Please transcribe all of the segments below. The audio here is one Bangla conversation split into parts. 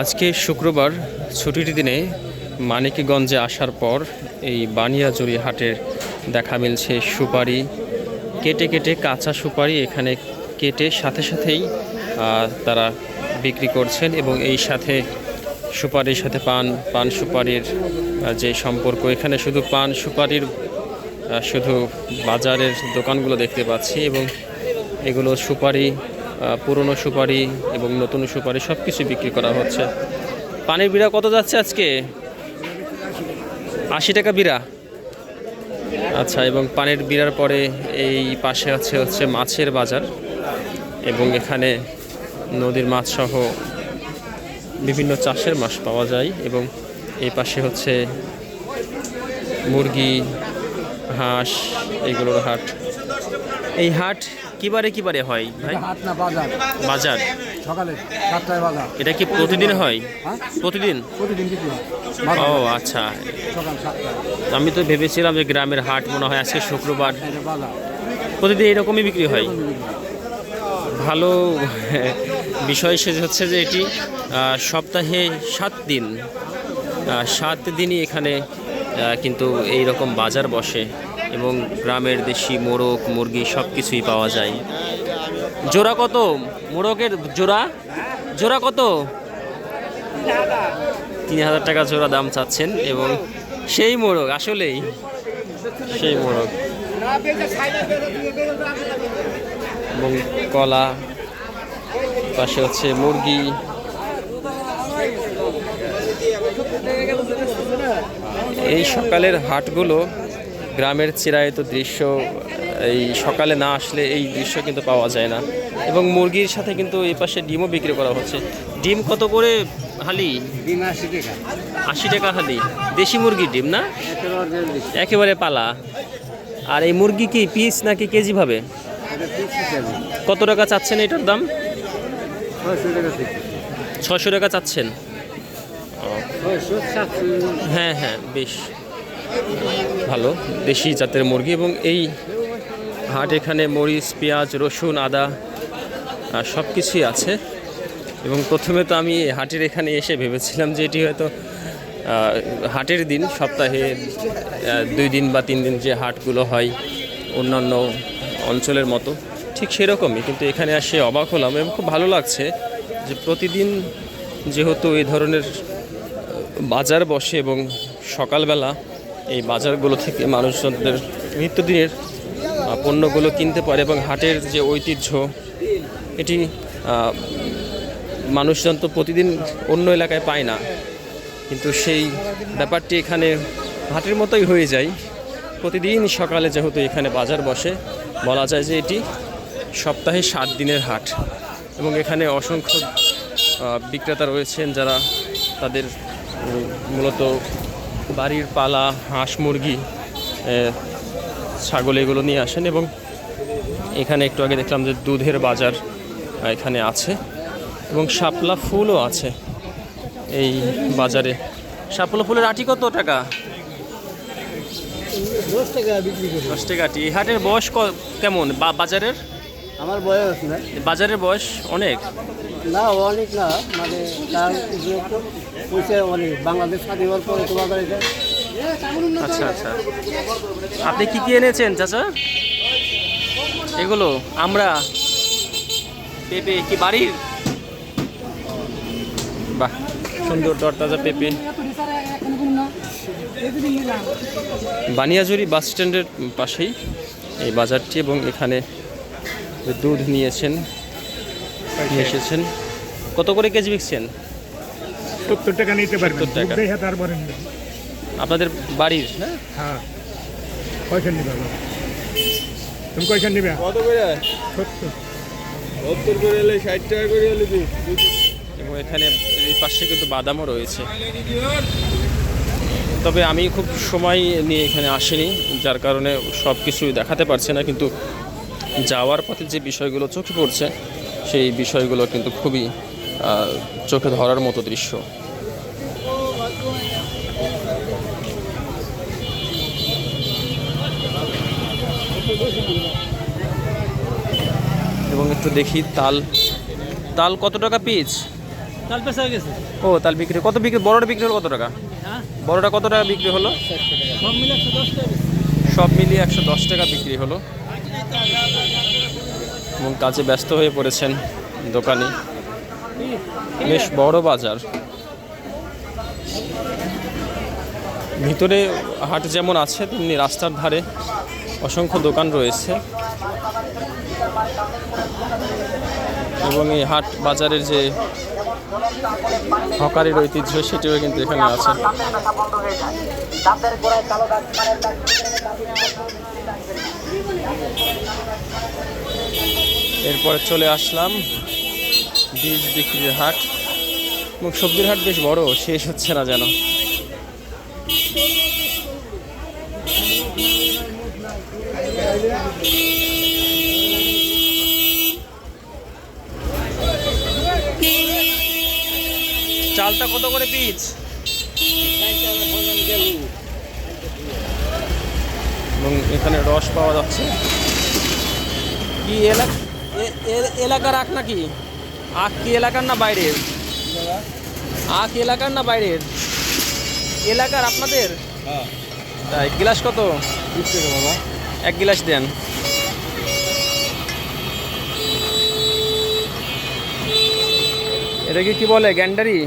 আজকে শুক্রবার, ছুটির দিনে মানিকগঞ্জে আসার পর এই বানিয়াজুরি হাটের দেখা মিলছে সুপারি। কেটে কেটে কাঁচা সুপারি এখানে কেটে সাথে সাথেই তারা বিক্রি করছেন এবং এই সাথে সুপারির সাথে পান পান সুপারির যে সম্পর্ক। এখানে শুধু পান সুপারির শুধু বাজারের দোকানগুলো দেখতে পাচ্ছি এবং এগুলো সুপারি পুরনো সুপারি এবং নতুন সুপারি সব কিছু বিক্রি করা হচ্ছে। পানির বিড়া কত যাচ্ছে আজকে? আশি টাকা বিড়া। আচ্ছা এবং পানির বিড়ার পরে এই পাশে আছে হচ্ছে মাছের বাজার এবং এখানে নদীর মাছ সহ বিভিন্ন চাষের মাছ পাওয়া যায় এবং এই পাশে হচ্ছে মুরগি, হাঁস, এগুলোর হাট। এই হাট কিবারে কিবারে হয় ভাই? হাট না বাজার? বাজার। সকালে সাতটায় বাজার। এটা কি প্রতিদিন হয়? হ্যাঁ? প্রতিদিন? প্রতিদিন কিছু ও আচ্ছা। আমি তো ভেবেছিলাম যে গ্রামের হাট মনে হয় আজকে শুক্রবার। প্রতিদিন এরকমই বিক্রি হয়? ভালো বিষয় সে হচ্ছে যে এটি সপ্তাহে সাত দিন। সাত দিনই এখানে কিন্তু এই রকম বাজার বসে। এবং গ্রামের দেশি মোরগ, মুরগি সব কিছুই পাওয়া যায়। জোড়া কত? মোরগের জোড়া? জোড়া কত? তিন হাজার টাকা জোড়া দাম চাচ্ছেন এবং সেই মোরগ আসলেই সেই মোরগ। এবং কলা, পাশে হচ্ছে মুরগি। এই সকালের হাটগুলো গ্রামের চিরায়ত দৃশ্য এই সকালে না আসলে এই দৃশ্য কিন্তু পাওয়া যায় না। এবং মুরগির সাথে কিন্তু এই পাশে ডিমও বিক্রি করা হচ্ছে। ডিম কত করে হালি? দিন আশি টাকা। আশি টাকা হালি। দেশি মুরগির ডিম না? একেবারে পালা। আর এই মুরগি কি পিস নাকি কেজি ভাবে? কত টাকা চাচ্ছেন এটার দাম? ছশো টাকা চাচ্ছেন। হ্যাঁ হ্যাঁ বেশ। ভালো, দেশি জাতের মুরগি এবং এই হাট এখানে মরিচ, পেঁয়াজ, রসুন, আদা সব কিছুই আছে। এবং প্রথমে তো আমি হাটের এখানে এসে ভেবেছিলাম যে এটি হয়তো হাটের দিন, সপ্তাহে দুই দিন বা তিন দিন যে হাটগুলো হয় অন্যান্য অঞ্চলের মতো, ঠিক সেরকমই। কিন্তু এখানে আসে অবাক হলাম এবং খুব ভালো লাগছে যে প্রতিদিন যেহেতু এই ধরনের বাজার বসে এবং সকালবেলা এই বাজারগুলো থেকে মানুষজনদের নিত্যদিনের পণ্যগুলো কিনতে পারে এবং হাটের যে ঐতিহ্য, এটি মানুষজন তো প্রতিদিন অন্য এলাকায় পায় না। কিন্তু সেই ব্যাপারটি এখানে হাটের মতোই হয়ে যায়। প্রতিদিন সকালে যেহেতু এখানে বাজার বসে, বলা যায় যে এটি সপ্তাহে সাত দিনের হাট। এবং এখানে অসংখ্য বিক্রেতা রয়েছেন যারা তাদের মূলত বাড়ির পালা হাঁস মুরগি ছাগল এগুলো নিয়ে আসেন এবং এখানে একটু আগে দেখলাম যে দুধের বাজার এখানে আছে এবং শাপলা ফুলও আছে এই বাজারে। শাপলা ফুলের আটি কত টাকা? দশ টাকা বিক্রি করি। দশ টাকা আটি। এই হাটের বয়স কেমন? বাজারের? আমার বয়স না। বাজারের বয়স অনেক? না অনেক না মানে বাংলাদেশ স্বাধীন হওয়ার পরে তো বাজারে আচ্ছা আচ্ছা। আপনি কি কি এনেছেন চাচা? এগুলো আমরা। পেঁপে কি বাড়ির? বাহ সুন্দর তরতাজা পেঁপে। বানিয়াজুরি বাস স্ট্যান্ডের পাশেই এই বাজারটি এবং এখানে দুধ নিয়েছেন নিয়ে এসেছেন। কত করে কেজি বিকছেন? সত্তর টাকা নিতে পারবেন। 70 টাকা। দেখে তারপরে নেবেন। আপনাদের বাড়ির? হ্যাঁ। হ্যাঁ কয়খান নিবে বাবা? তুমি কয়খান নিবে? কত করে? সত্তর। সত্তর করে এলে ষাট টাকা করে এলে দি এবং এখানে এই পাশে কিন্তু বাদামও রয়েছে। তবে আমি খুব সময় নিয়ে এখানে আসিনি যার কারণে সব কিছু দেখাতে পারছি না কিন্তু যাওয়ার পথে যে বিষয়গুলো চোখে পড়ছে সেই বিষয়গুলো কিন্তু খুবই চোখে ধরার মতো দৃশ্য। এবং একটু দেখি তাল। তাল কত টাকা পিস তাল গেছে। ও তাল বিক্রি। কত বিক্রি? বড়টা বিক্রি হলো কত টাকা? হ্যাঁ? বড়টা কত টাকা বিক্রি হলো? সব মিলিয়ে একশো দশ টাকা বিক্রি হলো। এবং কাজে ব্যস্ত হয়ে পড়েছেন দোকানি। বেশ বড় বাজার। ভিতরে হাট যেমন আছে, তেমনি রাস্তার ধারে অসংখ্য দোকান রয়েছে। এবং এই হাট বাজারের যে হকারের ঐতিহ্য, সেটিও কিন্তু এখানে আছে। এরপরে চলে আসলাম বীজ বিক্রির হাট এবং সবজির হাট বেশ বড়, শেষ হচ্ছে না যেন। চালটা কত করে পিচ? এবং এখানে রস পাওয়া যাচ্ছে। কি এলাকা এলাকার রাখ নাকি? আখ কি এলাকার না বাইরের? আখ এলাকার না বাইরের? এলাকার আপনাদের? তাই গিলাস কত? বাবা। এক গিলাস দেন। এটাকে কি বলে গ্যান্ডারি?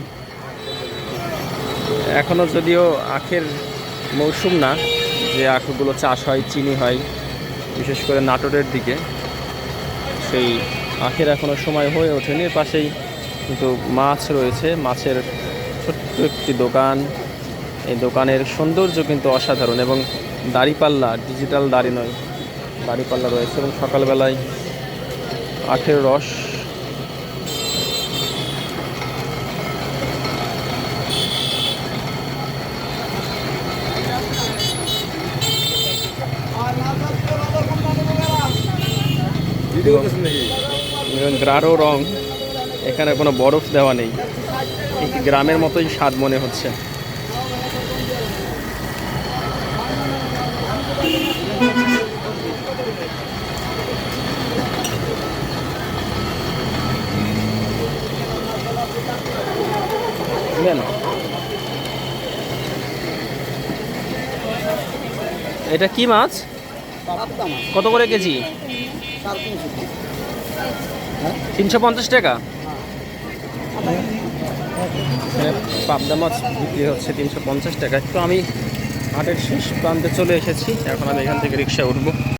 এখনও যদিও আখের মৌসুম না যে আখগুলো চাষ হয় চিনি হয় বিশেষ করে নাটোরের দিকে সেই আখের এখনও সময় হয়ে ওঠেনি পাশেই কিন্তু মাছ রয়েছে। মাছের ছোট্ট একটি দোকান। এই দোকানের সৌন্দর্য কিন্তু অসাধারণ এবং দাড়িপাল্লা ডিজিটাল দাড়ি নয়, দাড়িপাল্লা রয়েছে এবং সকালবেলায় আখের রস। এবং গাঢ় রং এখানে কোনো বরফ দেওয়া নেই। একটি গ্রামের মতোই স্বাদ মনে হচ্ছে। এটা কি মাছ? কত করে কেজি? তিনশো পঞ্চাশ টাকা? পাবদা মাছ বিক্রি হচ্ছে তিনশো পঞ্চাশ টাকা। তো আমি হাটের শেষ প্রান্তে চলে এসেছি। এখন আমি এখান থেকে রিক্সা উঠবো।